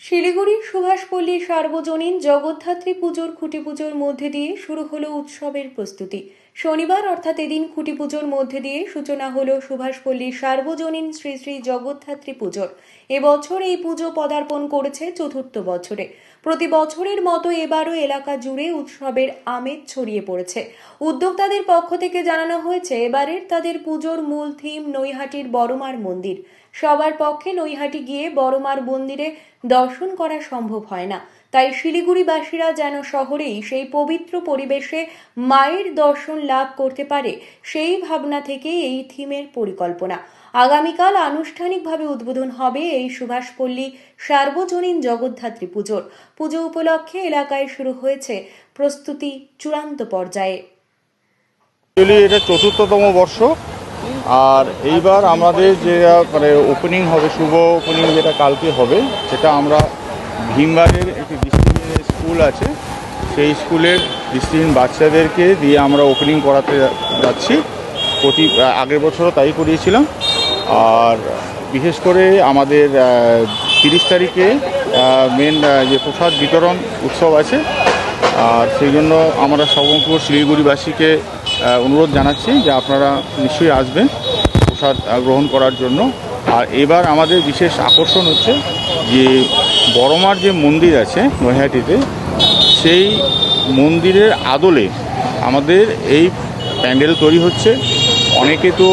শিলিগুড়ির সুভাষপল্লী সার্বজনীন জগদ্ধাত্রী পুজোর খুঁটি পুজোর মধ্যে দিয়ে শুরু হলো উৎসবের প্রস্তুতি। শনিবার অর্থাৎ এদিন খুঁটি পুজোর মধ্যে দিয়ে সূচনা হল সুভাষপল্লী সার্বজনীন শ্রী শ্রী জগদ্ধাত্রী পুজোর। এবছর এই পুজো পদার্পণ করেছে চতুর্থ বছরে। প্রতি বছরের মতো এবারও এলাকা জুড়ে উৎসবের আমেজ ছড়িয়ে পড়েছে। উদ্যোক্তাদের পক্ষ থেকে জানানো হয়েছে, এবারের তাদের পুজোর মূল থিম নৈহাটির বড়মার মন্দির। সবার পক্ষে নৈহাটি গিয়ে বড়মার মন্দিরে দর্শন করা সম্ভব হয় না। তাই শিলিগুড়িবাসীরা যেন শহরেই সেই পবিত্র পরিবেশে মায়ের দর্শন লাভ করতে পারে, সেই ভাবনা থেকে এই থিমের পরিকল্পনা। আগামীকাল আনুষ্ঠানিকভাবে উদ্বোধন হবে এই সুভাষপল্লী সার্বজনীন জগদ্ধাত্রী পুজোর। পুজো উপলক্ষে এলাকায় শুরু হয়েছে প্রস্তুতি চূড়ান্ত পর্যায়ে। এটা চতুর্থতম বর্ষ, আর এইবার আমাদের যে মানে ওপেনিং হবে, শুভ ওপেনিং যেটা কালকে হবে, সেটা আমরা ভীমবারের একটি দৃষ্টিহীন স্কুল আছে। সেই স্কুলের দৃষ্টিহীন বাচ্চাদেরকে দিয়ে আমরা ওপেনিং করাতে যাচ্ছি। প্রতি আগের বছরও তাই করিয়েছিলাম। আর বিশেষ করে আমাদের তিরিশ তারিখে মেন যে প্রসাদ বিতরণ উৎসব আছে, আর সেই জন্য আমরা সমগ্র শিলিগুড়িবাসীকে অনুরোধ জানাচ্ছি যে আপনারা নিশ্চয়ই আসবেন প্রসাদ গ্রহণ করার জন্য। আর এবার আমাদের বিশেষ আকর্ষণ হচ্ছে যে বড়মার যে মন্দির আছে নৈহাটিতে, সেই মন্দিরের আদলে আমাদের এই প্যান্ডেল তৈরি হচ্ছে। অনেকে তো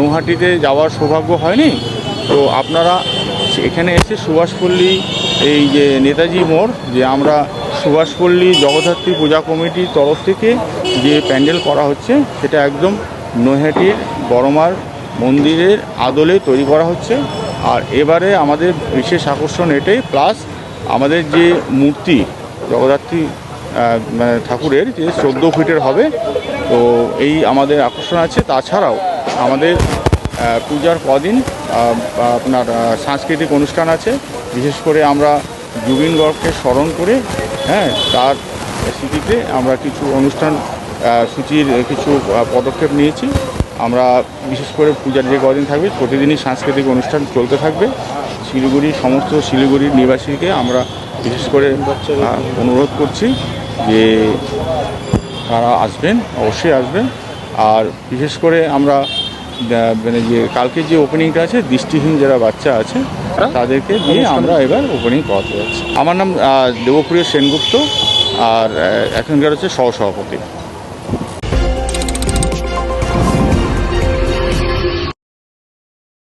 নৈহাটিতে যাওয়ার সৌভাগ্য হয়নি। তো আপনারা এখানে এসে সুভাষপল্লী, এই যে নেতাজি মোড়, যে আমরা সুভাষপল্লী জগদ্ধাত্রী পূজা কমিটির তরফ থেকে যে প্যান্ডেল করা হচ্ছে, সেটা একদম নৈহাটির বড়মার মন্দিরের আদলে তৈরি করা হচ্ছে। আর এবারে আমাদের বিশেষ আকর্ষণ এটাই প্লাস আমাদের যে মূর্তি জগদ্ধাত্রী মানে ঠাকুরের যে চোদ্দ ফিটের হবে, তো এই আমাদের আকর্ষণ আছে। তাছাড়াও আমাদের পূজার কদিন আপনার সাংস্কৃতিক অনুষ্ঠান আছে। বিশেষ করে আমরা জুবিন গর্গকে স্মরণ করে হ্যাঁ তার স্মৃতিতে আমরা কিছু অনুষ্ঠান সূচির কিছু পদক্ষেপ নিয়েছি। আমরা বিশেষ করে পূজার যে কদিন থাকবে, প্রতিদিনই সাংস্কৃতিক অনুষ্ঠান চলতে থাকবে। শিলিগুড়ির সমস্ত শিলিগুড়ির নিবাসীকে আমরা বিশেষ করে অনুরোধ করছি যে তারা আসবেন, অবশ্যই আসবেন। আর বিশেষ করে আমরা মানে যে কালকে যে ওপেনিংটা আছে, দৃষ্টিহীন যারা বাচ্চা আছে, তাদেরকে দিয়ে আমরা এবার ওপেনিং করাতে যাচ্ছি। আমার নাম দেবপ্রিয় সেনগুপ্ত, আর এখানকার হচ্ছে সহসভাপতি।